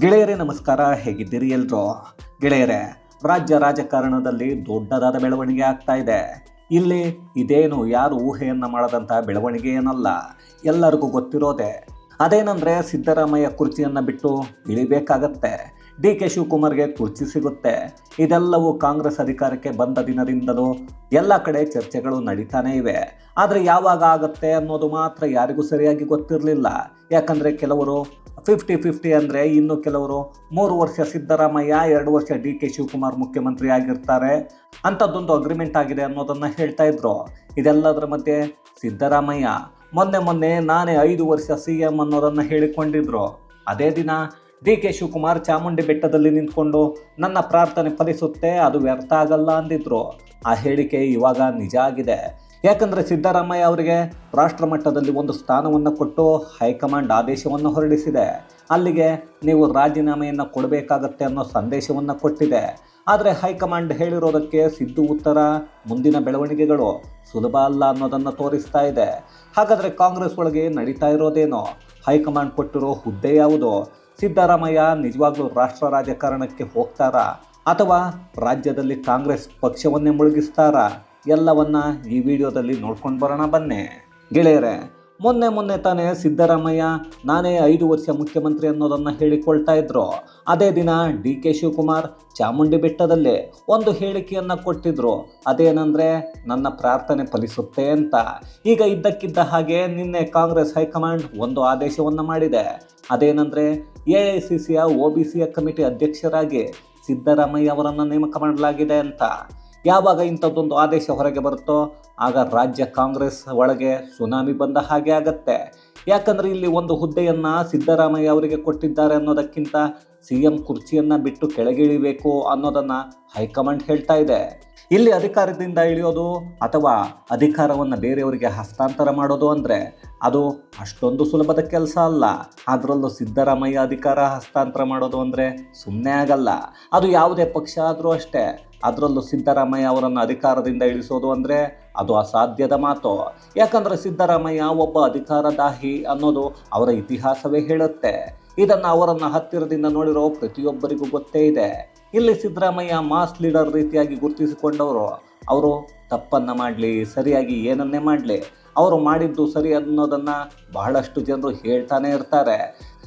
ಗೆಳೆಯರೇ, ನಮಸ್ಕಾರ. ಹೇಗಿದ್ದೀರಿ ಎಲ್ರು? ಗೆಳೆಯರೇ, ರಾಜ್ಯ ರಾಜಕಾರಣದಲ್ಲಿ ದೊಡ್ಡದಾದ ಬೆಳವಣಿಗೆ ಆಗ್ತಾ ಇದೆ. ಇಲ್ಲಿ ಇದೇನು ಯಾರು ಊಹೆಯನ್ನ ಮಾಡದಂಥ ಬೆಳವಣಿಗೆ ಏನಲ್ಲ. ಎಲ್ಲರಿಗೂ ಗೊತ್ತಿರೋದೆ. ಅದೇನಂದ್ರೆ ಸಿದ್ದರಾಮಯ್ಯ ಕುರ್ಚಿಯನ್ನ ಬಿಟ್ಟು ಇಳಿಬೇಕಾಗತ್ತೆ. ಡಿ ಕೆ ಶಿವಕುಮಾರ್ಗೆ ಕುರ್ಚಿ ಸಿಗುತ್ತೆ. ಇದೆಲ್ಲವೂ ಕಾಂಗ್ರೆಸ್ ಅಧಿಕಾರಕ್ಕೆ ಬಂದ ದಿನದಿಂದಲೂ ಎಲ್ಲ ಕಡೆ ಚರ್ಚೆಗಳು ನಡೀತಾನೇ ಇವೆ. ಆದರೆ ಯಾವಾಗ ಆಗುತ್ತೆ ಅನ್ನೋದು ಮಾತ್ರ ಯಾರಿಗೂ ಸರಿಯಾಗಿ ಗೊತ್ತಿರಲಿಲ್ಲ. ಯಾಕಂದರೆ ಕೆಲವರು ಫಿಫ್ಟಿ ಫಿಫ್ಟಿ ಅಂದರೆ ಇನ್ನು ಕೆಲವರು ಮೂರು ವರ್ಷ ಸಿದ್ದರಾಮಯ್ಯ, ಎರಡು ವರ್ಷ ಡಿ ಕೆ ಶಿವಕುಮಾರ್ ಮುಖ್ಯಮಂತ್ರಿ ಆಗಿರ್ತಾರೆ. ಅಂಥದ್ದೊಂದು ಅಗ್ರಿಮೆಂಟ್ ಆಗಿದೆ ಅನ್ನೋದನ್ನು ಹೇಳ್ತಾ ಇದ್ರು. ಇದೆಲ್ಲದರ ಮಧ್ಯೆ ಸಿದ್ದರಾಮಯ್ಯ ಮೊನ್ನೆ ಮೊನ್ನೆ ನಾನೇ ಐದು ವರ್ಷ ಸಿ ಎಂ ಅನ್ನೋದನ್ನು ಹೇಳಿಕೊಂಡಿದ್ರು. ಅದೇ ದಿನ ಡಿ ಕೆ ಶಿವಕುಮಾರ್ ಚಾಮುಂಡಿ ಬೆಟ್ಟದಲ್ಲಿ ನಿಂತ್ಕೊಂಡು ನನ್ನ ಪ್ರಾರ್ಥನೆ ಫಲಿಸುತ್ತೆ, ಅದು ವ್ಯರ್ಥ ಆಗಲ್ಲ ಅಂದಿದ್ರು. ಆ ಹೇಳಿಕೆ ಇವಾಗ ನಿಜ ಆಗಿದೆ. ಯಾಕಂದರೆ ಸಿದ್ದರಾಮಯ್ಯ ಅವರಿಗೆ ರಾಷ್ಟ್ರ ಮಟ್ಟದಲ್ಲಿ ಒಂದು ಸ್ಥಾನವನ್ನು ಕೊಟ್ಟು ಹೈಕಮಾಂಡ್ ಆದೇಶವನ್ನು ಹೊರಡಿಸಿದೆ. ಅಲ್ಲಿಗೆ ನೀವು ರಾಜೀನಾಮೆಯನ್ನು ಕೊಡಬೇಕಾಗತ್ತೆ ಅನ್ನೋ ಸಂದೇಶವನ್ನು ಕೊಟ್ಟಿದೆ. ಆದರೆ ಹೈಕಮಾಂಡ್ ಹೇಳಿರೋದಕ್ಕೆ ಸಿದ್ದು ಉತ್ತರ, ಮುಂದಿನ ಬೆಳವಣಿಗೆಗಳು ಸುಲಭ ಅಲ್ಲ ಅನ್ನೋದನ್ನು ತೋರಿಸ್ತಾ ಇದೆ. ಹಾಗಾದರೆ ಕಾಂಗ್ರೆಸ್ ಒಳಗೆ ನಡೀತಾ ಇರೋದೇನೋ? ಹೈಕಮಾಂಡ್ ಕೊಟ್ಟಿರೋ ಹುದ್ದೆ ಯಾವುದು? ಸಿದ್ದರಾಮಯ್ಯ ನಿಜವಾಗ್ಲೂ ರಾಷ್ಟ್ರ ರಾಜಕಾರಣಕ್ಕೆ ಹೋಗ್ತಾರಾ? ಅಥವಾ ರಾಜ್ಯದಲ್ಲಿ ಕಾಂಗ್ರೆಸ್ ಪಕ್ಷವನ್ನೇ ಮುಳುಗಿಸ್ತಾರಾ? ಎಲ್ಲವನ್ನ ಈ ವಿಡಿಯೋದಲ್ಲಿ ನೋಡ್ಕೊಂಡು ಬರೋಣ ಬನ್ನಿ. ಗೆಳೆಯರೆ ಮೊನ್ನೆ ಮೊನ್ನೆ ತಾನೇ ಸಿದ್ದರಾಮಯ್ಯ ನಾನೇ ಐದು ವರ್ಷ ಮುಖ್ಯಮಂತ್ರಿ ಅನ್ನೋದನ್ನು ಹೇಳಿಕೊಳ್ತಾ ಇದ್ರು. ಅದೇ ದಿನ ಡಿ ಕೆ ಶಿವಕುಮಾರ್ ಚಾಮುಂಡಿ ಬೆಟ್ಟದಲ್ಲೇ ಒಂದು ಹೇಳಿಕೆಯನ್ನು ಕೊಟ್ಟಿದ್ರು. ಅದೇನಂದರೆ, ನನ್ನ ಪ್ರಾರ್ಥನೆ ಫಲಿಸುತ್ತೆ ಅಂತ. ಈಗ ಇದ್ದಕ್ಕಿದ್ದ ಹಾಗೆ ನಿನ್ನೆ ಕಾಂಗ್ರೆಸ್ ಹೈಕಮಾಂಡ್ ಒಂದು ಆದೇಶವನ್ನು ಮಾಡಿದೆ. ಅದೇನಂದರೆ, ಎ ಐ ಸಿ ಸಿಯ ಒ ಬಿ ಸಿಯ ಕಮಿಟಿ ಅಧ್ಯಕ್ಷರಾಗಿ ಸಿದ್ದರಾಮಯ್ಯ ಅವರನ್ನು ನೇಮಕ ಮಾಡಲಾಗಿದೆ ಅಂತ. ಯಾವಾಗ ಇಂಥದ್ದೊಂದು ಆದೇಶ ಹೊರಗೆ ಬರುತ್ತೋ ಆಗ ರಾಜ್ಯ ಕಾಂಗ್ರೆಸ್ ಒಳಗೆ ಸುನಾಮಿ ಬಂದ ಹಾಗೆ ಆಗತ್ತೆ. ಯಾಕಂದ್ರೆ ಇಲ್ಲಿ ಒಂದು ಹುದ್ದೆಯನ್ನು ಸಿದ್ದರಾಮಯ್ಯ ಅವರಿಗೆ ಕೊಟ್ಟಿದ್ದಾರೆ ಅನ್ನೋದಕ್ಕಿಂತ ಸಿ ಎಂ ಕುರ್ಚಿಯನ್ನು ಬಿಟ್ಟು ಕೆಳಗಿಳಿಬೇಕು ಅನ್ನೋದನ್ನ ಹೈಕಮಾಂಡ್ ಹೇಳ್ತಾ ಇದೆ. ಇಲ್ಲಿ ಅಧಿಕಾರದಿಂದ ಇಳಿಯೋದು ಅಥವಾ ಅಧಿಕಾರವನ್ನು ಬೇರೆಯವರಿಗೆ ಹಸ್ತಾಂತರ ಮಾಡೋದು ಅಂದರೆ ಅದು ಅಷ್ಟೊಂದು ಸುಲಭದ ಕೆಲಸ ಅಲ್ಲ. ಅದರಲ್ಲೂ ಸಿದ್ದರಾಮಯ್ಯ ಅಧಿಕಾರ ಹಸ್ತಾಂತರ ಮಾಡೋದು ಅಂದರೆ ಸುಮ್ಮನೆ ಆಗಲ್ಲ. ಅದು ಯಾವುದೇ ಪಕ್ಷ ಆದರೂ ಅಷ್ಟೇ. ಅದರಲ್ಲೂ ಸಿದ್ದರಾಮಯ್ಯ ಅವರನ್ನು ಅಧಿಕಾರದಿಂದ ಇಳಿಸೋದು ಅಂದರೆ ಅದು ಅಸಾಧ್ಯದ ಮಾತು. ಯಾಕಂದರೆ ಸಿದ್ದರಾಮಯ್ಯ ಒಬ್ಬ ಅಧಿಕಾರದಾಹಿ ಅನ್ನೋದು ಅವರ ಇತಿಹಾಸವೇ ಹೇಳುತ್ತೆ. ಇದನ್ನು ಅವರನ್ನು ಹತ್ತಿರದಿಂದ ನೋಡಿರೋ ಪ್ರತಿಯೊಬ್ಬರಿಗೂ ಗೊತ್ತೇ ಇದೆ. ಇಲ್ಲಿ ಸಿದ್ದರಾಮಯ್ಯ ಮಾಸ್ ಲೀಡರ್ ರೀತಿಯಾಗಿ ಗುರುತಿಸಿಕೊಂಡವರು. ಅವರು ತಪ್ಪನ್ನು ಮಾಡಲಿ, ಸರಿಯಾಗಿ ಏನನ್ನೇ ಮಾಡಲಿ. ಅವರು ಮಾಡಿದ್ದು ಸರಿ ಅನ್ನೋದನ್ನು ಬಹಳಷ್ಟು ಜನರು ಹೇಳ್ತಾನೆ ಇರ್ತಾರೆ.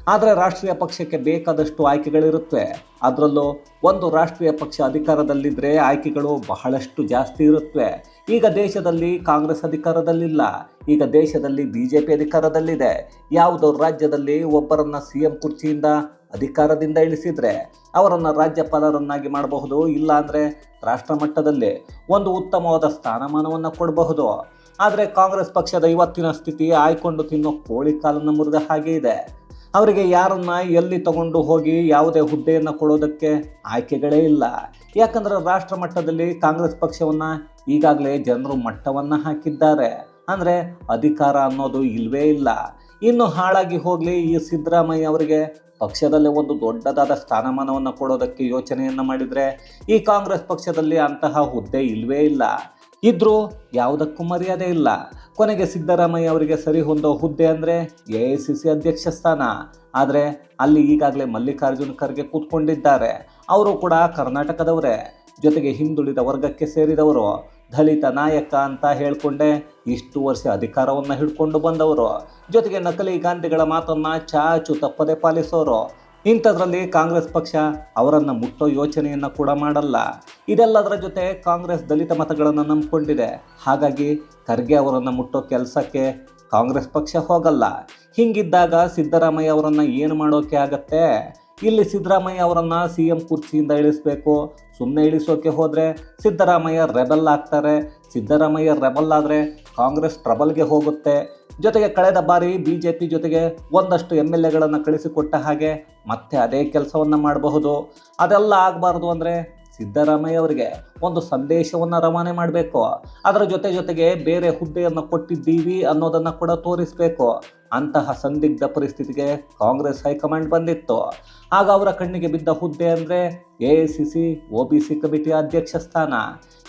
ಆದರೆ ರಾಷ್ಟ್ರೀಯ ಪಕ್ಷಕ್ಕೆ ಬೇಕಾದಷ್ಟು ಆಯ್ಕೆಗಳಿರುತ್ತವೆ. ಅದರಲ್ಲೂ ಒಂದು ರಾಷ್ಟ್ರೀಯ ಪಕ್ಷ ಅಧಿಕಾರದಲ್ಲಿದ್ದರೆ ಆಯ್ಕೆಗಳು ಬಹಳಷ್ಟು ಜಾಸ್ತಿ ಇರುತ್ತವೆ. ಈಗ ದೇಶದಲ್ಲಿ ಕಾಂಗ್ರೆಸ್ ಅಧಿಕಾರದಲ್ಲಿಲ್ಲ. ಈಗ ದೇಶದಲ್ಲಿ ಬಿ ಜೆ ಪಿ ಅಧಿಕಾರದಲ್ಲಿದೆ. ಯಾವುದೋ ರಾಜ್ಯದಲ್ಲಿ ಒಬ್ಬರನ್ನು ಸಿ ಎಂ ಕುರ್ಚಿಯಿಂದ ಅಧಿಕಾರದಿಂದ ಇಳಿಸಿದರೆ ಅವರನ್ನು ರಾಜ್ಯಪಾಲರನ್ನಾಗಿ ಮಾಡಬಹುದು, ಇಲ್ಲ ಅಂದರೆ ರಾಷ್ಟ್ರ ಮಟ್ಟದಲ್ಲಿ ಒಂದು ಉತ್ತಮವಾದ ಸ್ಥಾನಮಾನವನ್ನು ಕೊಡಬಹುದು. ಆದರೆ ಕಾಂಗ್ರೆಸ್ ಪಕ್ಷದ ಇವತ್ತಿನ ಸ್ಥಿತಿ ಆಯ್ಕೊಂಡು ತಿನ್ನೋ ಕೋಳಿ ಕಾಲನ್ನು ಮುರಿದ ಹಾಗೆ ಇದೆ. ಅವರಿಗೆ ಯಾರನ್ನ ಎಲ್ಲಿ ತಗೊಂಡು ಹೋಗಿ ಯಾವುದೇ ಹುದ್ದೆಯನ್ನು ಕೊಡೋದಕ್ಕೆ ಆಯ್ಕೆಗಳೇ ಇಲ್ಲ. ಯಾಕಂದ್ರೆ ರಾಷ್ಟ್ರ ಮಟ್ಟದಲ್ಲಿ ಕಾಂಗ್ರೆಸ್ ಪಕ್ಷವನ್ನು ಈಗಾಗಲೇ ಜನರು ಮಟ್ಟವನ್ನು ಹಾಕಿದ್ದಾರೆ. ಅಂದರೆ ಅಧಿಕಾರ ಅನ್ನೋದು ಇಲ್ವೇ ಇಲ್ಲ. ಇನ್ನು ಹಾಳಾಗಿ ಹೋಗಲಿ ಈ ಸಿದ್ದರಾಮಯ್ಯ ಅವರಿಗೆ ಪಕ್ಷದಲ್ಲೇ ಒಂದು ದೊಡ್ಡದಾದ ಸ್ಥಾನಮಾನವನ್ನು ಕೊಡೋದಕ್ಕೆ ಯೋಚನೆಯನ್ನು ಮಾಡಿದರೆ ಈ ಕಾಂಗ್ರೆಸ್ ಪಕ್ಷದಲ್ಲಿ ಅಂತಹ ಹುದ್ದೆ ಇಲ್ವೇ ಇಲ್ಲ. ಇದ್ರೂ ಯಾವುದಕ್ಕೂ ಮರ್ಯಾದೆ ಇಲ್ಲ. ಕೊನೆಗೆ ಸಿದ್ದರಾಮಯ್ಯ ಅವರಿಗೆ ಸರಿ ಹೊಂದೋ ಹುದ್ದೆ ಅಂದರೆ ಎ ಸಿ ಸಿ ಅಧ್ಯಕ್ಷ ಸ್ಥಾನ. ಆದರೆ ಅಲ್ಲಿ ಈಗಾಗಲೇ ಮಲ್ಲಿಕಾರ್ಜುನ ಖರ್ಗೆ ಕೂತ್ಕೊಂಡಿದ್ದಾರೆ. ಅವರು ಕೂಡ ಕರ್ನಾಟಕದವರೇ. ಜೊತೆಗೆ ಹಿಂದುಳಿದ ವರ್ಗಕ್ಕೆ ಸೇರಿದವರು. ದಲಿತ ನಾಯಕ ಅಂತ ಹೇಳಿಕೊಂಡೆ ಇಷ್ಟು ವರ್ಷ ಅಧಿಕಾರವನ್ನು ಹಿಡ್ಕೊಂಡು ಬಂದವರು. ಜೊತೆಗೆ ನಕಲಿ ಗಾಂಧಿಗಳ ಮಾತನ್ನು ಚಾಚು ತಪ್ಪದೆ ಪಾಲಿಸೋರು. ಇಂಥದ್ರಲ್ಲಿ ಕಾಂಗ್ರೆಸ್ ಪಕ್ಷ ಅವರನ್ನು ಮುಟ್ಟೋ ಯೋಚನೆಯನ್ನು ಕೂಡ ಮಾಡಲ್ಲ. ಇದೆಲ್ಲದರ ಜೊತೆ ಕಾಂಗ್ರೆಸ್ ದಲಿತ ಮತಗಳನ್ನು ನಂಬಿಕೊಂಡಿದೆ. ಹಾಗಾಗಿ ಖರ್ಗೆ ಅವರನ್ನು ಮುಟ್ಟೋ ಕೆಲಸಕ್ಕೆ ಕಾಂಗ್ರೆಸ್ ಪಕ್ಷ ಹೋಗಲ್ಲ. ಹಿಂಗಿದ್ದಾಗ ಸಿದ್ದರಾಮಯ್ಯ ಅವರನ್ನು ಏನು ಮಾಡೋಕೆ ಆಗತ್ತೆ? ಇಲ್ಲಿ ಸಿದ್ದರಾಮಯ್ಯ ಅವರನ್ನು ಸಿ ಎಂ ಕುರ್ಚಿಯಿಂದ ಇಳಿಸಬೇಕು. ಸುಮ್ಮನೆ ಇಳಿಸೋಕೆ ಹೋದರೆ ಸಿದ್ದರಾಮಯ್ಯ ರೆಬಲ್ ಆಗ್ತಾರೆ. ಸಿದ್ದರಾಮಯ್ಯ ರೆಬಲ್ ಆದರೆ ಕಾಂಗ್ರೆಸ್ ಟ್ರಬಲ್ಗೆ ಹೋಗುತ್ತೆ. ಜೊತೆಗೆ ಕಳೆದ ಬಾರಿ ಬಿ ಜೆ ಪಿ ಜೊತೆಗೆ ಒಂದಷ್ಟು ಎಂ ಎಲ್ ಎಗಳನ್ನು ಕಳಿಸಿಕೊಟ್ಟ ಹಾಗೆ ಮತ್ತೆ ಅದೇ ಕೆಲಸವನ್ನು ಮಾಡಬಹುದು. ಅದೆಲ್ಲ ಆಗಬಾರ್ದು ಅಂದರೆ ಸಿದ್ದರಾಮಯ್ಯ ಅವರಿಗೆ ಒಂದು ಸಂದೇಶವನ್ನು ರವಾನೆ ಮಾಡಬೇಕು. ಅದರ ಜೊತೆ ಜೊತೆಗೆ ಬೇರೆ ಹುದ್ದೆಯನ್ನು ಕೊಟ್ಟಿದ್ದೀವಿ ಅನ್ನೋದನ್ನು ಕೂಡ ತೋರಿಸಬೇಕು. ಅಂತಹ ಸಂದಿಗ್ಧ ಪರಿಸ್ಥಿತಿಗೆ ಕಾಂಗ್ರೆಸ್ ಹೈಕಮಾಂಡ್ ಬಂದಿತ್ತು. ಆಗ ಅವರ ಕಣ್ಣಿಗೆ ಬಿದ್ದ ಹುದ್ದೆ ಅಂದರೆ A I C C, O B C committee ಅಧ್ಯಕ್ಷ ಸ್ಥಾನ.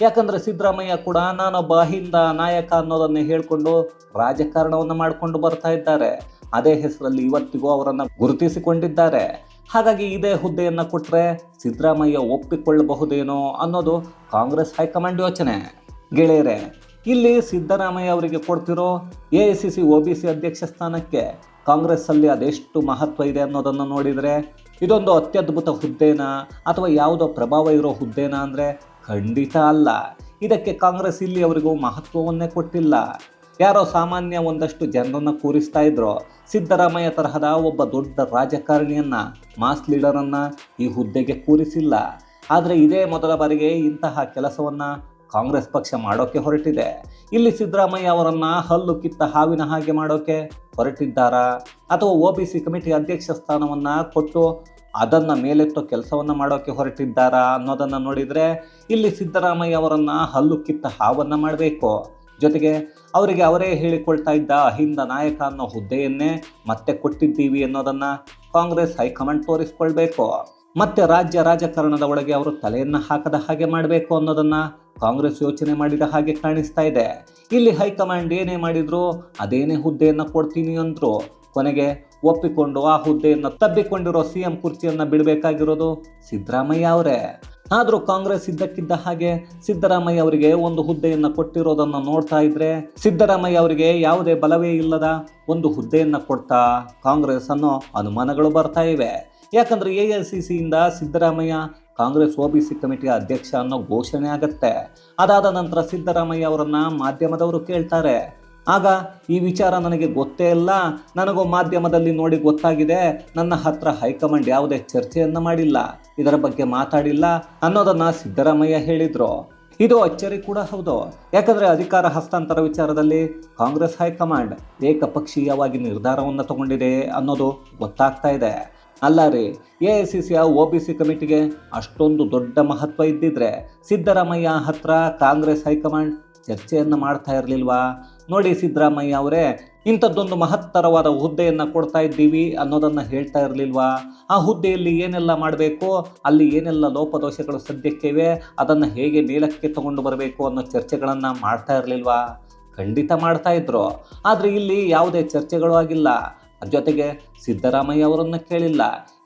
ಯಾಕಂದರೆ ಸಿದ್ದರಾಮಯ್ಯ ಕೂಡ ನಾನೊಬ್ಬ ಹಿಂದ ನಾಯಕ ಅನ್ನೋದನ್ನೇ ಹೇಳಿಕೊಂಡು ರಾಜಕಾರಣವನ್ನು ಮಾಡಿಕೊಂಡು ಬರ್ತಾ ಇದ್ದಾರೆ. ಅದೇ ಹೆಸರಲ್ಲಿ ಇವತ್ತಿಗೂ ಅವರನ್ನು ಗುರುತಿಸಿಕೊಂಡಿದ್ದಾರೆ. ಹಾಗಾಗಿ ಇದೇ ಹುದ್ದೆಯನ್ನು ಕೊಟ್ಟರೆ ಸಿದ್ದರಾಮಯ್ಯ ಒಪ್ಪಿಕೊಳ್ಳಬಹುದೇನೋ ಅನ್ನೋದು ಕಾಂಗ್ರೆಸ್ ಹೈಕಮಾಂಡ್ ಯೋಚನೆ. ಗೆಳೆಯರೆ, ಇಲ್ಲಿ ಸಿದ್ದರಾಮಯ್ಯ ಅವರಿಗೆ ಕೊಡ್ತಿರೋ A I C C O B C ಅಧ್ಯಕ್ಷ ಸ್ಥಾನಕ್ಕೆ ಕಾಂಗ್ರೆಸ್ಸಲ್ಲಿ ಅದೆಷ್ಟು ಮಹತ್ವ ಇದೆ ಅನ್ನೋದನ್ನು ನೋಡಿದರೆ ಇದೊಂದು ಅತ್ಯದ್ಭುತ ಹುದ್ದೆನಾ ಅಥವಾ ಯಾವುದೋ ಪ್ರಭಾವ ಇರೋ ಹುದ್ದೆನಾ ಅಂದರೆ ಖಂಡಿತ ಅಲ್ಲ. ಇದಕ್ಕೆ ಕಾಂಗ್ರೆಸ್ ಇಲ್ಲಿ ಅವರಿಗೂ ಮಹತ್ವವನ್ನೇ ಕೊಟ್ಟಿಲ್ಲ. ಯಾರೋ ಸಾಮಾನ್ಯ ಒಂದಷ್ಟು ಜನರನ್ನು ಕೂರಿಸ್ತಾ ಇದ್ರು, ಸಿದ್ದರಾಮಯ್ಯ ತರಹದ ಒಬ್ಬ ದೊಡ್ಡ ರಾಜಕಾರಣಿಯನ್ನು ಮಾಸ್ ಲೀಡರನ್ನು ಈ ಹುದ್ದೆಗೆ ಕೂರಿಸಿಲ್ಲ. ಆದರೆ ಇದೇ ಮೊದಲ ಬಾರಿಗೆ ಇಂತಹ ಕೆಲಸವನ್ನು ಕಾಂಗ್ರೆಸ್ ಪಕ್ಷ ಮಾಡೋಕ್ಕೆ ಹೊರಟಿದೆ. ಇಲ್ಲಿ ಸಿದ್ದರಾಮಯ್ಯ ಅವರನ್ನು ಹಲ್ಲು ಕಿತ್ತ ಹಾವಿನ ಹಾಗೆ ಮಾಡೋಕ್ಕೆ ಹೊರಟಿದ್ದಾರಾ? ಅಥವಾ ಒ ಬಿ ಸಿ ಕಮಿಟಿ ಅಧ್ಯಕ್ಷ ಸ್ಥಾನವನ್ನು ಕೊಟ್ಟು ಅದನ್ನು ಮೇಲೆತ್ತೋ ಕೆಲಸವನ್ನು ಮಾಡೋಕ್ಕೆ ಹೊರಟಿದ್ದಾರಾ ಅನ್ನೋದನ್ನು ನೋಡಿದರೆ, ಇಲ್ಲಿ ಸಿದ್ದರಾಮಯ್ಯ ಅವರನ್ನು ಹಲ್ಲು ಕಿತ್ತ ಹಾವನ್ನು ಮಾಡಬೇಕು. ಜೊತೆಗೆ ಅವರಿಗೆ ಅವರೇ ಹೇಳಿಕೊಳ್ತಾ ಇದ್ದ ಅಹಿಂದ ನಾಯಕ ಅನ್ನೋ ಹುದ್ದೆಯನ್ನೇ ಮತ್ತೆ ಕೊಟ್ಟಿದ್ದೀವಿ ಅನ್ನೋದನ್ನ ಕಾಂಗ್ರೆಸ್ ಹೈಕಮಾಂಡ್ ತೋರಿಸ್ಕೊಳ್ಬೇಕು. ಮತ್ತೆ ರಾಜ್ಯ ರಾಜಕಾರಣದ ಒಳಗೆ ಅವರು ತಲೆಯನ್ನ ಹಾಕದ ಹಾಗೆ ಮಾಡಬೇಕು ಅನ್ನೋದನ್ನ ಕಾಂಗ್ರೆಸ್ ಯೋಚನೆ ಮಾಡಿದ ಹಾಗೆ ಕಾಣಿಸ್ತಾ ಇದೆ. ಇಲ್ಲಿ ಹೈಕಮಾಂಡ್ ಏನೇ ಮಾಡಿದ್ರು ಅದೇನೇ ಹುದ್ದೆಯನ್ನ ಕೊಡ್ತೀನಿ ಅಂದ್ರು. ಕೊನೆಗೆ ಒಪ್ಪಿಕೊಂಡು ಆ ಹುದ್ದೆಯನ್ನು ತಬ್ಬಿಕೊಂಡಿರೋ ಸಿ ಎಂ ಕುರ್ಚಿಯನ್ನು ಬಿಡಬೇಕಾಗಿರೋದು ಸಿದ್ದರಾಮಯ್ಯ ಅವರೇ. ಆದರೂ ಕಾಂಗ್ರೆಸ್ ಇದ್ದಕ್ಕಿದ್ದ ಹಾಗೆ ಸಿದ್ದರಾಮಯ್ಯ ಅವರಿಗೆ ಒಂದು ಹುದ್ದೆಯನ್ನು ಕೊಟ್ಟಿರೋದನ್ನು ನೋಡ್ತಾ ಇದ್ರೆ ಸಿದ್ದರಾಮಯ್ಯ ಅವರಿಗೆ ಯಾವುದೇ ಬಲವೇ ಇಲ್ಲದ ಒಂದು ಹುದ್ದೆಯನ್ನು ಕೊಡ್ತಾ ಕಾಂಗ್ರೆಸ್ ಅನ್ನೋ ಅನುಮಾನಗಳು ಬರ್ತಾ ಇವೆ. ಯಾಕಂದ್ರೆ A L C ಸಿಯಿಂದ Siddaramaiah Congress O B C ಕಮಿಟಿಯ ಅಧ್ಯಕ್ಷ ಅನ್ನೋ ಘೋಷಣೆ ಆಗತ್ತೆ. ಅದಾದ ನಂತರ ಸಿದ್ದರಾಮಯ್ಯ ಅವರನ್ನ ಮಾಧ್ಯಮದವರು ಕೇಳ್ತಾರೆ. ಆಗ ಈ ವಿಚಾರ ನನಗೆ ಗೊತ್ತೇ ಇಲ್ಲ. ನನಗೂ ಮಾಧ್ಯಮದಲ್ಲಿ ನೋಡಿ ಗೊತ್ತಾಗಿದೆ. ನನ್ನ ಹತ್ರ ಹೈಕಮಾಂಡ್ ಯಾವುದೇ ಚರ್ಚೆಯನ್ನ ಮಾಡಿಲ್ಲ. ಇದರ ಬಗ್ಗೆ ಮಾತಾಡಿಲ್ಲ ಅನ್ನೋದನ್ನ ಸಿದ್ದರಾಮಯ್ಯ ಹೇಳಿದ್ರು. ಇದು ಅಚ್ಚರಿ ಕೂಡ ಹೌದು. ಯಾಕಂದರೆ ಅಧಿಕಾರ ಹಸ್ತಾಂತರ ವಿಚಾರದಲ್ಲಿ ಕಾಂಗ್ರೆಸ್ ಹೈಕಮಾಂಡ್ ಏಕಪಕ್ಷೀಯವಾಗಿ ನಿರ್ಧಾರವನ್ನು ತಗೊಂಡಿದೆ ಅನ್ನೋದು ಗೊತ್ತಾಗ್ತಾ ಇದೆ. ಅಲ್ಲ ರೀ, ಎ ಐ ಸಿ ಸಿಯ ಒ ಬಿ ಸಿ ಕಮಿಟಿಗೆ ಅಷ್ಟೊಂದು ದೊಡ್ಡ ಮಹತ್ವ ಇದ್ದಿದ್ರೆ ಸಿದ್ದರಾಮಯ್ಯ ಹತ್ರ ಕಾಂಗ್ರೆಸ್ ಹೈಕಮಾಂಡ್ ಚರ್ಚೆಯನ್ನು ಮಾಡ್ತಾ ಇರಲಿಲ್ವಾ? ನೋಡಿ ಸಿದ್ದರಾಮಯ್ಯ ಅವರೇ, ಇಂಥದ್ದೊಂದು ಮಹತ್ತರವಾದ ಹುದ್ದೆಯನ್ನು ಕೊಡ್ತಾ ಇದ್ದೀವಿ ಅನ್ನೋದನ್ನು ಹೇಳ್ತಾ ಇರಲಿಲ್ವಾ? ಆ ಹುದ್ದೆಯಲ್ಲಿ ಏನೆಲ್ಲ ಮಾಡಬೇಕು, ಅಲ್ಲಿ ಏನೆಲ್ಲ ಲೋಪದೋಷಗಳು ಸದ್ಯಕ್ಕೆ ಇವೆ ಅದನ್ನು ಹೇಗೆ ಮೇಲಕ್ಕೆ ತಗೊಂಡು ಬರಬೇಕು ಅನ್ನೋ ಚರ್ಚೆಗಳನ್ನು ಮಾಡ್ತಾ ಇರಲಿಲ್ವಾ? ಖಂಡಿತ ಮಾಡ್ತಾ ಇದ್ರು. ಆದರೆ ಇಲ್ಲಿ ಯಾವುದೇ ಚರ್ಚೆಗಳು ಆಗಿಲ್ಲ. ಜೊತೆಗೆ ಸಿದ್ದರಾಮಯ್ಯ ಅವರನ್ನು ಕೇಳಿಲ್ಲ.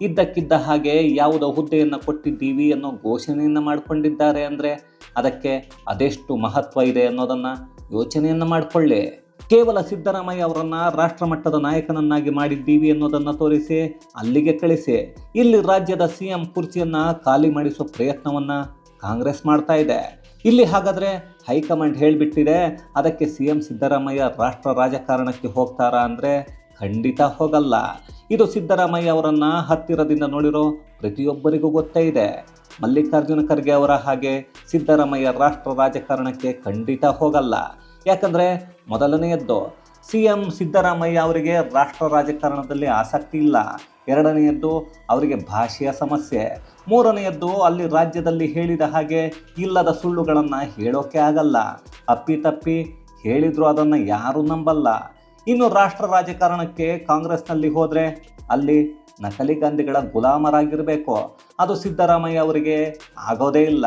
ಇದ್ದಕ್ಕಿದ್ದ ಹಾಗೆ ಯಾವುದೋ ಹುದ್ದೆಯನ್ನು ಕೊಟ್ಟಿದ್ದೀವಿ ಅನ್ನೋ ಘೋಷಣೆಯನ್ನು ಮಾಡಿಕೊಂಡಿದ್ದಾರೆ ಅಂದರೆ ಅದಕ್ಕೆ ಅದೆಷ್ಟು ಮಹತ್ವ ಇದೆ ಅನ್ನೋದನ್ನು ಯೋಚನೆಯನ್ನು ಮಾಡಿಕೊಳ್ಳಿ. ಕೇವಲ ಸಿದ್ದರಾಮಯ್ಯ ಅವರನ್ನ ರಾಷ್ಟ್ರಮಟ್ಟದ ನಾಯಕನನ್ನಾಗಿ ಮಾಡಿದ್ದೀವಿ ಅನ್ನೋದನ್ನು ತೋರಿಸಿ, ಅಲ್ಲಿಗೆ ಕಳಿಸಿ. ಇಲ್ಲಿ ರಾಜ್ಯದ ಸಿ ಎಂ ಕುರ್ಚಿಯನ್ನು ಖಾಲಿ ಮಾಡಿಸುವ ಪ್ರಯತ್ನವನ್ನ ಕಾಂಗ್ರೆಸ್ ಮಾಡ್ತಾ ಇದೆ. ಇಲ್ಲಿ ಹಾಗಾದ್ರೆ ಹೈಕಮಾಂಡ್ ಹೇಳಿಬಿಟ್ಟಿದೆ, ಅದಕ್ಕೆ ಸಿ ಎಂ ಸಿದ್ದರಾಮಯ್ಯ ರಾಷ್ಟ್ರ ರಾಜಕಾರಣಕ್ಕೆ ಹೋಗ್ತಾರಾ ಅಂದರೆ ಖಂಡಿತ ಹೋಗಲ್ಲ. ಇದು ಸಿದ್ದರಾಮಯ್ಯ ಅವರನ್ನು ಹತ್ತಿರದಿಂದ ನೋಡಿರೋ ಪ್ರತಿಯೊಬ್ಬರಿಗೂ ಗೊತ್ತೇ ಇದೆ. ಮಲ್ಲಿಕಾರ್ಜುನ ಖರ್ಗೆ ಅವರ ಹಾಗೆ ಸಿದ್ದರಾಮಯ್ಯ ರಾಷ್ಟ್ರ ರಾಜಕಾರಣಕ್ಕೆ ಖಂಡಿತ ಹೋಗಲ್ಲ. ಯಾಕಂದರೆ ಮೊದಲನೆಯದ್ದು ಸಿ ಎಂ ಸಿದ್ದರಾಮಯ್ಯ ಅವರಿಗೆ ರಾಷ್ಟ್ರ ರಾಜಕಾರಣದಲ್ಲಿ ಆಸಕ್ತಿ ಇಲ್ಲ. ಎರಡನೆಯದ್ದು, ಅವರಿಗೆ ಭಾಷೆಯ ಸಮಸ್ಯೆ. ಮೂರನೆಯದ್ದು, ಅಲ್ಲಿ ರಾಜ್ಯದಲ್ಲಿ ಹೇಳಿದ ಹಾಗೆ ಇಲ್ಲದ ಸುಳ್ಳುಗಳನ್ನು ಹೇಳೋಕೆ ಆಗಲ್ಲ. ಅಪ್ಪಿತಪ್ಪಿ ಹೇಳಿದರೂ ಅದನ್ನು ಯಾರೂ ನಂಬಲ್ಲ. ಇನ್ನು ರಾಷ್ಟ್ರ ರಾಜಕಾರಣಕ್ಕೆ ಕಾಂಗ್ರೆಸ್ನಲ್ಲಿ ಹೋದರೆ ಅಲ್ಲಿ ನಕಲಿ ಗಾಂಧಿಗಳ ಗುಲಾಮರಾಗಿರಬೇಕು. ಅದು ಸಿದ್ದರಾಮಯ್ಯ ಅವರಿಗೆ ಆಗೋದೇ ಇಲ್ಲ.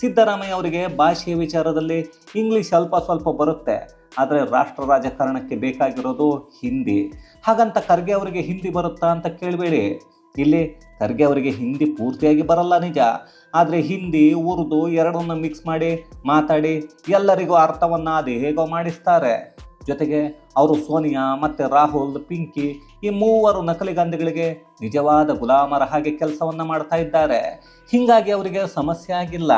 ಸಿದ್ದರಾಮಯ್ಯ ಅವರಿಗೆ ಭಾಷೆಯ ವಿಚಾರದಲ್ಲಿ ಇಂಗ್ಲೀಷ್ ಸ್ವಲ್ಪ ಸ್ವಲ್ಪ ಬರುತ್ತೆ. ಆದರೆ ರಾಷ್ಟ್ರ ರಾಜಕಾರಣಕ್ಕೆ ಬೇಕಾಗಿರೋದು ಹಿಂದಿ. ಹಾಗಂತ ಖರ್ಗೆ ಅವರಿಗೆ ಹಿಂದಿ ಬರುತ್ತಾ ಅಂತ ಕೇಳಬೇಡಿ. ಇಲ್ಲಿ ಖರ್ಗೆ ಅವರಿಗೆ ಹಿಂದಿ ಪೂರ್ತಿಯಾಗಿ ಬರಲ್ಲ ನಿಜ. ಆದರೆ ಹಿಂದಿ, ಉರ್ದು ಎರಡನ್ನು ಮಿಕ್ಸ್ ಮಾಡಿ ಮಾತಾಡಿ ಎಲ್ಲರಿಗೂ ಅರ್ಥವನ್ನು ಅದು ಹೇಗೋ ಮಾಡಿಸ್ತಾರೆ. ಜೊತೆಗೆ ಅವರು ಸೋನಿಯಾ ಮತ್ತು ರಾಹುಲ್, ಪಿಂಕಿ ಈ ಮೂವರು ನಕಲಿ ಗಾಂಧಿಗಳಿಗೆ ನಿಜವಾದ ಗುಲಾಮರ ಹಾಗೆ ಕೆಲಸವನ್ನು ಮಾಡ್ತಾ ಇದ್ದಾರೆ. ಹೀಗಾಗಿ ಅವರಿಗೆ ಸಮಸ್ಯೆ ಆಗಿಲ್ಲ.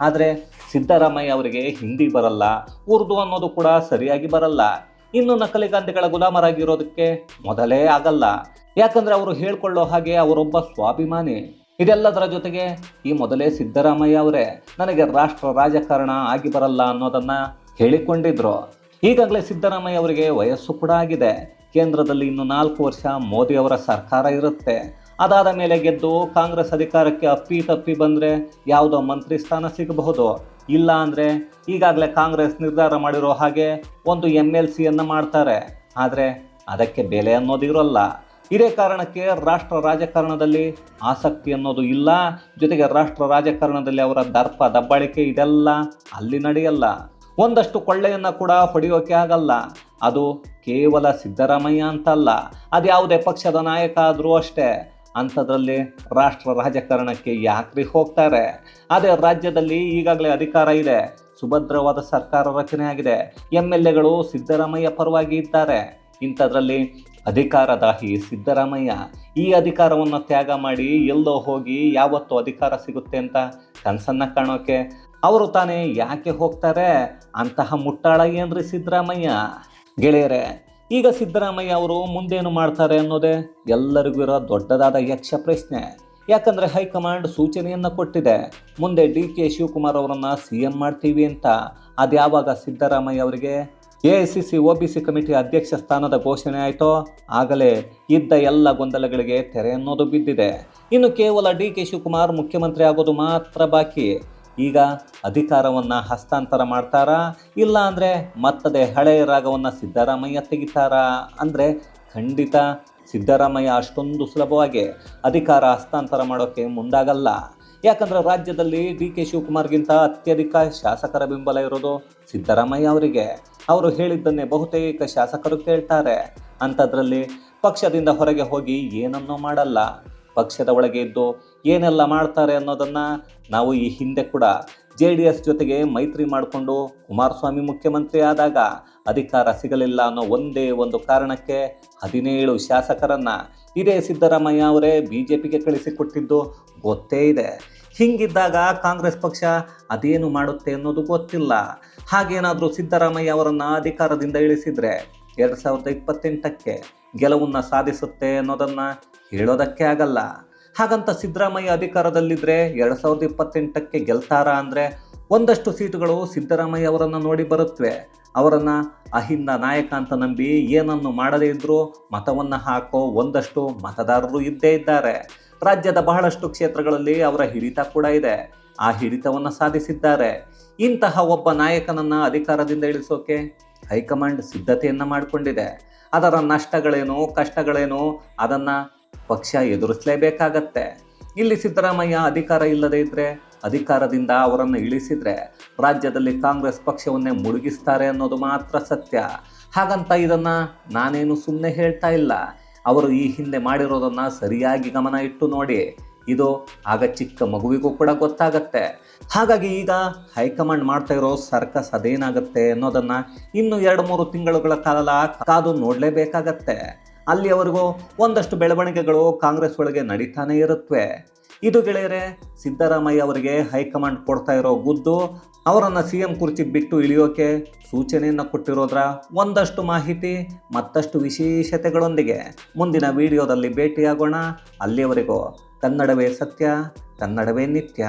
ಆದರೆ ಸಿದ್ದರಾಮಯ್ಯ ಅವರಿಗೆ ಹಿಂದಿ ಬರಲ್ಲ, ಉರ್ದು ಅನ್ನೋದು ಕೂಡ ಸರಿಯಾಗಿ ಬರಲ್ಲ. ಇನ್ನು ನಕಲಿಗಂಧಿಗಳ ಗುಲಾಮರಾಗಿರೋದಕ್ಕೆ ಮೊದಲೇ ಆಗಲ್ಲ. ಯಾಕಂದ್ರೆ ಅವರು ಹೇಳ್ಕೊಳ್ಳೋ ಹಾಗೆ ಅವರೊಬ್ಬ ಸ್ವಾಭಿಮಾನಿ. ಇದೆಲ್ಲದರ ಜೊತೆಗೆ ಈ ಮೊದಲೇ ಸಿದ್ದರಾಮಯ್ಯ ಅವರೇ ನನಗೆ ರಾಷ್ಟ್ರ ರಾಜಕಾರಣ ಆಗಿ ಬರಲ್ಲ ಅನ್ನೋದನ್ನ ಹೇಳಿಕೊಂಡಿದ್ರು. ಈಗಾಗಲೇ ಸಿದ್ದರಾಮಯ್ಯ ಅವರಿಗೆ ವಯಸ್ಸು ಕೂಡ ಆಗಿದೆ. ಕೇಂದ್ರದಲ್ಲಿ ಇನ್ನು ನಾಲ್ಕು ವರ್ಷ ಮೋದಿ ಅವರ ಸರ್ಕಾರ ಇರುತ್ತೆ. ಅದಾದ ಮೇಲೆ ಗೆದ್ದು ಕಾಂಗ್ರೆಸ್ ಅಧಿಕಾರಕ್ಕೆ ಅಪ್ಪಿ ತಪ್ಪಿ ಬಂದರೆ ಯಾವುದೋ ಮಂತ್ರಿ ಸ್ಥಾನ ಸಿಗಬಹುದು. ಇಲ್ಲ ಅಂದರೆ ಈಗಾಗಲೇ ಕಾಂಗ್ರೆಸ್ ನಿರ್ಧಾರ ಮಾಡಿರೋ ಹಾಗೆ ಒಂದು ಎಂ ಎಲ್ ಸಿಯನ್ನು ಮಾಡ್ತಾರೆ. ಆದರೆ ಅದಕ್ಕೆ ಬೆಲೆ ಅನ್ನೋದಿರೋಲ್ಲ ಇದೇ ಕಾರಣಕ್ಕೆ ರಾಷ್ಟ್ರ ರಾಜಕಾರಣದಲ್ಲಿ ಆಸಕ್ತಿ ಅನ್ನೋದು ಇಲ್ಲ. ಜೊತೆಗೆ ರಾಷ್ಟ್ರ ರಾಜಕಾರಣದಲ್ಲಿ ಅವರ ದರ್ಪ ದಬ್ಬಾಳಿಕೆ ಇದೆಲ್ಲ ಅಲ್ಲಿ ನಡೆಯಲ್ಲ. ಒಂದಷ್ಟು ಕೊಳ್ಳೆಯನ್ನು ಕೂಡ ಹೊಡೆಯೋಕೆ ಆಗಲ್ಲ. ಅದು ಕೇವಲ ಸಿದ್ದರಾಮಯ್ಯ ಅಂತಲ್ಲ ಅದ್ಯಾವುದೇ ಪಕ್ಷದ ನಾಯಕ ಆದರೂ ಅಷ್ಟೇ. ಅಂಥದ್ರಲ್ಲಿ ರಾಷ್ಟ್ರ ರಾಜಕಾರಣಕ್ಕೆ ಯಾಕ್ರಿ ಹೋಗ್ತಾರೆ? ಅದೇ ರಾಜ್ಯದಲ್ಲಿ ಈಗಾಗಲೇ ಅಧಿಕಾರ ಇದೆ, ಸುಭದ್ರವಾದ ಸರ್ಕಾರ ರಚನೆ ಆಗಿದೆ ಎಂ ಎಲ್ ಎಗಳು ಸಿದ್ದರಾಮಯ್ಯ ಪರವಾಗಿ ಇದ್ದಾರೆ. ಇಂಥದ್ರಲ್ಲಿ ಅಧಿಕಾರದಾಹಿ ಸಿದ್ದರಾಮಯ್ಯ, ಈ ಅಧಿಕಾರವನ್ನು ತ್ಯಾಗ ಮಾಡಿ ಎಲ್ಲೋ ಹೋಗಿ ಯಾವತ್ತು ಅಧಿಕಾರ ಸಿಗುತ್ತೆ ಅಂತ ಕನಸನ್ನ ಕಾಣೋಕೆ ಅವರು ತಾನೇ ಯಾಕೆ ಹೋಗ್ತಾರೆ? ಅಂತಹ ಮುಟ್ಟಾಳ ಏನ್ರಿ ಸಿದ್ದರಾಮಯ್ಯ? ಗೆಳೆಯರೆ, ಈಗ ಸಿದ್ದರಾಮಯ್ಯ ಅವರು ಮುಂದೇನು ಮಾಡ್ತಾರೆ ಅನ್ನೋದೇ ಎಲ್ಲರಿಗೂ ಇರೋ ದೊಡ್ಡದಾದ ಯಕ್ಷ ಪ್ರಶ್ನೆ. ಯಾಕಂದರೆ ಹೈಕಮಾಂಡ್ ಸೂಚನೆಯನ್ನು ಕೊಟ್ಟಿದೆ. ಮುಂದೆ ಡಿ ಕೆ ಶಿವಕುಮಾರ್ ಅವರನ್ನು ಸಿ ಎಂ ಮಾಡ್ತೀವಿ ಅಂತ. ಅದ್ಯಾವಾಗ ಸಿದ್ದರಾಮಯ್ಯ ಅವರಿಗೆ A I C C O B C committee ಅಧ್ಯಕ್ಷ ಸ್ಥಾನದ ಘೋಷಣೆ ಆಯಿತೋ? ಆಗಲೇ ಇದ್ದ ಎಲ್ಲ ಗೊಂದಲಗಳಿಗೆ ತೆರೆ ಅನ್ನೋದು ಬಿದ್ದಿದೆ. ಇನ್ನು ಕೇವಲ ಡಿ ಕೆ ಶಿವಕುಮಾರ್ ಮುಖ್ಯಮಂತ್ರಿ ಆಗೋದು ಮಾತ್ರ ಬಾಕಿ. ಈಗ ಅಧಿಕಾರವನ್ನು ಹಸ್ತಾಂತರ ಮಾಡ್ತಾರಾ? ಇಲ್ಲ ಅಂದರೆ ಮತ್ತದೇ ಹಳೆಯ ರಾಗವನ್ನು ಸಿದ್ದರಾಮಯ್ಯ ತೆಗಿತಾರಾ? ಅಂದರೆ ಖಂಡಿತ ಸಿದ್ದರಾಮಯ್ಯ ಅಷ್ಟೊಂದು ಸುಲಭವಾಗಿ ಅಧಿಕಾರ ಹಸ್ತಾಂತರ ಮಾಡೋಕ್ಕೆ ಮುಂದಾಗಲ್ಲ. ಯಾಕಂದರೆ ರಾಜ್ಯದಲ್ಲಿ ಡಿ ಕೆ ಶಿವಕುಮಾರ್ಗಿಂತ ಅತ್ಯಧಿಕ ಶಾಸಕರ ಬೆಂಬಲ ಇರೋದು ಸಿದ್ದರಾಮಯ್ಯ ಅವರಿಗೆ. ಅವರು ಹೇಳಿದ್ದನ್ನೇ ಬಹುತೇಕ ಶಾಸಕರು ಕೇಳ್ತಾರೆ. ಅಂಥದ್ರಲ್ಲಿ ಪಕ್ಷದಿಂದ ಹೊರಗೆ ಹೋಗಿ ಏನನ್ನೂ ಮಾಡಲ್ಲ. ಪಕ್ಷದ ಒಳಗೆ ಇದ್ದು ಏನೆಲ್ಲ ಮಾಡ್ತಾರೆ ಅನ್ನೋದನ್ನು ನಾವು ಈ ಹಿಂದೆ ಕೂಡ ಜೆ ಡಿ ಎಸ್ ಜೊತೆಗೆ ಮೈತ್ರಿ ಮಾಡಿಕೊಂಡು ಕುಮಾರಸ್ವಾಮಿ ಮುಖ್ಯಮಂತ್ರಿ ಆದಾಗ ಅಧಿಕಾರ ಸಿಗಲಿಲ್ಲ ಅನ್ನೋ ಒಂದೇ ಒಂದು ಕಾರಣಕ್ಕೆ ಹದಿನೇಳು ಶಾಸಕರನ್ನು ಇದೇ ಸಿದ್ದರಾಮಯ್ಯ ಅವರೇ ಬಿ ಜೆ ಪಿಗೆ ಕಳಿಸಿಕೊಟ್ಟಿದ್ದು ಗೊತ್ತೇ ಇದೆ. ಹಿಂಗಿದ್ದಾಗ ಕಾಂಗ್ರೆಸ್ ಪಕ್ಷ ಅದೇನು ಮಾಡುತ್ತೆ ಅನ್ನೋದು ಗೊತ್ತಿಲ್ಲ. ಹಾಗೇನಾದರೂ ಸಿದ್ದರಾಮಯ್ಯ ಅವರನ್ನು ಅಧಿಕಾರದಿಂದ ಇಳಿಸಿದರೆ ಎರಡು ಸಾವಿರದ ಇಪ್ಪತ್ತೆಂಟಕ್ಕೆ ಗೆಲುವನ್ನು ಸಾಧಿಸುತ್ತೆ ಅನ್ನೋದನ್ನು ಹೇಳೋದಕ್ಕೆ ಆಗಲ್ಲ. ಹಾಗಂತ ಸಿದ್ದರಾಮಯ್ಯ ಅಧಿಕಾರದಲ್ಲಿದ್ದರೆ ಎರಡು ಸಾವಿರದ ಇಪ್ಪತ್ತೆಂಟಕ್ಕೆ ಗೆಲ್ತಾರ ಅಂದರೆ ಒಂದಷ್ಟು ಸೀಟುಗಳು ಸಿದ್ದರಾಮಯ್ಯ ಅವರನ್ನು ನೋಡಿ ಬರುತ್ತವೆ ಅವರನ್ನು ಅಹಿಂದ ನಾಯಕ ಅಂತ ನಂಬಿ ಏನನ್ನು ಮಾಡದೇ ಇದ್ದರೂ ಮತವನ್ನು ಹಾಕೋ ಒಂದಷ್ಟು ಮತದಾರರು ಇದ್ದೇ ಇದ್ದಾರೆ. ರಾಜ್ಯದ ಬಹಳಷ್ಟು ಕ್ಷೇತ್ರಗಳಲ್ಲಿ ಅವರ ಹಿಡಿತ ಕೂಡ ಇದೆ. ಆ ಹಿಡಿತವನ್ನು ಸಾಧಿಸಿದ್ದಾರೆ. ಇಂತಹ ಒಬ್ಬ ನಾಯಕನನ್ನು ಅಧಿಕಾರದಿಂದ ಇಳಿಸೋಕೆ ಹೈಕಮಾಂಡ್ ಸಿದ್ಧತೆಯನ್ನು ಮಾಡಿಕೊಂಡಿದೆ. ಅದರ ನಷ್ಟಗಳೇನು ಕಷ್ಟಗಳೇನು ಅದನ್ನು ಪಕ್ಷ ಎದುರಿಸಲೇಬೇಕಾಗತ್ತೆ. ಇಲ್ಲಿ ಸಿದ್ದರಾಮಯ್ಯ ಅಧಿಕಾರ ಇಲ್ಲದೇ ಇದ್ದರೆ ಅಧಿಕಾರದಿಂದ ಅವರನ್ನು ಇಳಿಸಿದರೆ ರಾಜ್ಯದಲ್ಲಿ ಕಾಂಗ್ರೆಸ್ ಪಕ್ಷವನ್ನೇ ಮುಳುಗಿಸ್ತಾರೆ ಅನ್ನೋದು ಮಾತ್ರ ಸತ್ಯ. ಹಾಗಂತ ಇದನ್ನು ನಾನೇನು ಸುಮ್ಮನೆ ಹೇಳ್ತಾ ಇಲ್ಲ. ಅವರು ಈ ಹಿಂದೆ ಮಾಡಿರೋದನ್ನು ಸರಿಯಾಗಿ ಗಮನ ಇಟ್ಟು ನೋಡಿ. ಇದು ಆಗ ಚಿಕ್ಕ ಮಗುವಿಗೂ ಕೂಡ ಗೊತ್ತಾಗತ್ತೆ. ಹಾಗಾಗಿ ಈಗ ಹೈಕಮಾಂಡ್ ಮಾಡ್ತಾ ಇರೋ ಸರ್ಕಸ್ ಅದೇನಾಗುತ್ತೆ ಅನ್ನೋದನ್ನು ಇನ್ನು ಎರಡು ಮೂರು ತಿಂಗಳುಗಳ ಕಾಲ ಕಾದು ನೋಡಲೇಬೇಕಾಗತ್ತೆ. ಅಲ್ಲಿಯವರೆಗೂ ಒಂದಷ್ಟು ಬೆಳವಣಿಗೆಗಳು ಕಾಂಗ್ರೆಸ್ ಒಳಗೆ ನಡೀತಾನೆ ಇರುತ್ತವೆ ಇದು ಗೆಳೆಯರೆ, ಸಿದ್ದರಾಮಯ್ಯ ಅವರಿಗೆ ಹೈಕಮಾಂಡ್ ಕೊಡ್ತಾ ಇರೋ ಗುದ್ದು, ಅವರನ್ನು ಸಿ ಎಂ ಕುರ್ಚಿಗೆ ಬಿಟ್ಟು ಇಳಿಯೋಕೆ ಸೂಚನೆಯನ್ನು ಕೊಟ್ಟಿರೋದ್ರ? ಒಂದಷ್ಟು ಮಾಹಿತಿ, ಮತ್ತಷ್ಟು ವಿಶೇಷತೆಗಳೊಂದಿಗೆ ಮುಂದಿನ ವಿಡಿಯೋದಲ್ಲಿ ಭೇಟಿಯಾಗೋಣ. ಅಲ್ಲಿಯವರೆಗೂ ಕನ್ನಡವೇ ಸತ್ಯ, ಕನ್ನಡವೇ ನಿತ್ಯ.